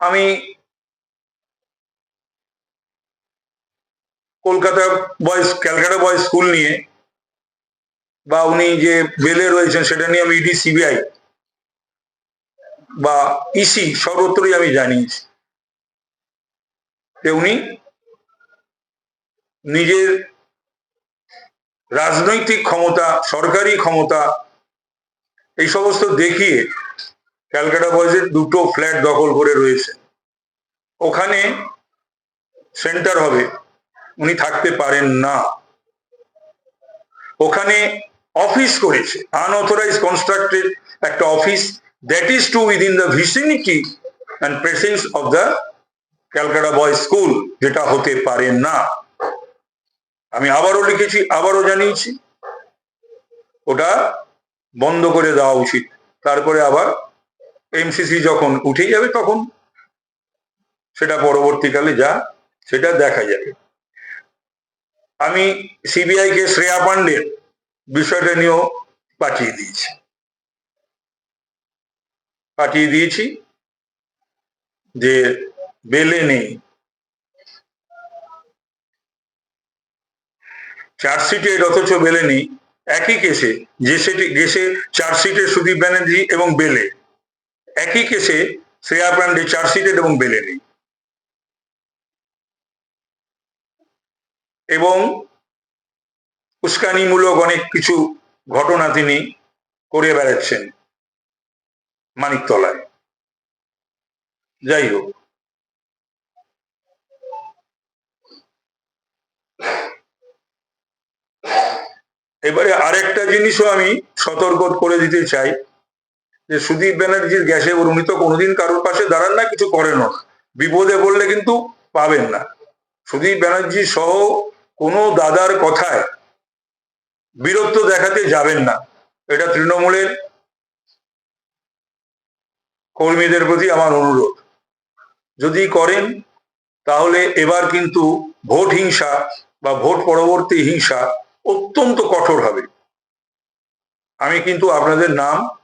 আমি Kolkata boys Calcutta boys school নিয়ে বা উনি যে বেলে রয়েছেন সেটা নিয়ে আমি ইডি, সিবিআই বা ইসি সর্বত্রই আমি জানিয়েছি। যে উনি নিজের রাজনৈতিক ক্ষমতা, সরকারি ক্ষমতা এই সমস্ত দেখিয়ে ক্যালকাটা বয়েজের দুটো ফ্ল্যাট দখল করে রয়েছে। ওখানে সেন্টার হবে, উনি থাকতে পারেন না। ওখানে অফিস করেছে আনঅথরাইজ কনস্ট্রাক্টেড একটা office that is to within the vicinity and presence of the Calcutta boys school যেটা হতে পারে না। আমি আবারও লিখেছি, আবারও জানিয়েছি, ওটা বন্ধ করে দেওয়া উচিত। তারপরে আবার এমসিসি যখন উঠে যাবে তখন সেটা পরবর্তীকালে যা সেটা দেখা যাবে। আমি সিবিআই কে শ্রেয়া পান্ডের বিষয়টা নিয়েও পাঠিয়ে দিয়েছি। পাঠিয়ে দিয়েছি যে বেলে নেই। চার্জশিটের অথচ বেলে নেই। একই কেসে যে সেটি কেসে চার্জশিটের সুদীপ ব্যানার্জি এবং বেলে। একই কেসে শ্রেয়া পান্ডে চার্জশিটেড এবং বেলে নেই। এবং উস্কানিমূলক অনেক কিছু ঘটনা তিনি করে বেড়াচ্ছেন মানিকতলায়। যাই হোক। এবারে আরেকটা জিনিসও আমি সতর্ক করে দিতে চাই। যে সুদীপ ব্যানার্জির গ্যাসে উনি কোনোদিন কারোর পাশে দাঁড়ান না, কিছু করেন না। বিপদে পড়লে কিন্তু পাবেন না। সুদীপ ব্যানার্জি সহ কোনো দাদার কথায় বীরত্ব দেখাতে যাবেন না। এটা তৃণমূলের কর্মীদের প্রতি আমার অনুরোধ। যদি করেন, তাহলে এবার কিন্তু ভোট হিংসা বা ভোট পরবর্তী হিংসা অত্যন্ত কঠোর হবে। আমি কিন্তু আপনাদের নাম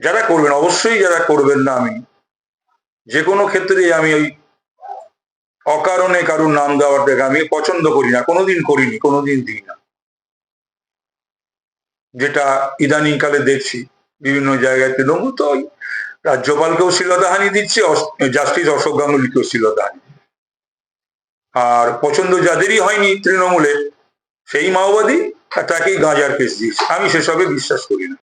যারা করবেন, অবশ্যই যারা করবেন না আমি। যে কোনো ক্ষেত্রেই আমি ওই অকারণে কারুর নাম দেওয়ার দেওয়াটাকে আমি পছন্দ করি না, কোনোদিন করিনি, কোনোদিন দিই না। যেটা ইদানিং কালে দেখছি, বিভিন্ন জায়গায় তৃণমূল তো ওই রাজ্যপালকেও শ্লীলতাহানি দিচ্ছে জাস্টিস অশোক গাঙ্গুলিকেও শ্লীলতাহানি আর পছন্দ যাদেরই হয়নি তৃণমূলের সেই মাওবাদী তাকেই গাঁজার কেস দিয়েছে। আমি সেসবে বিশ্বাস করি না।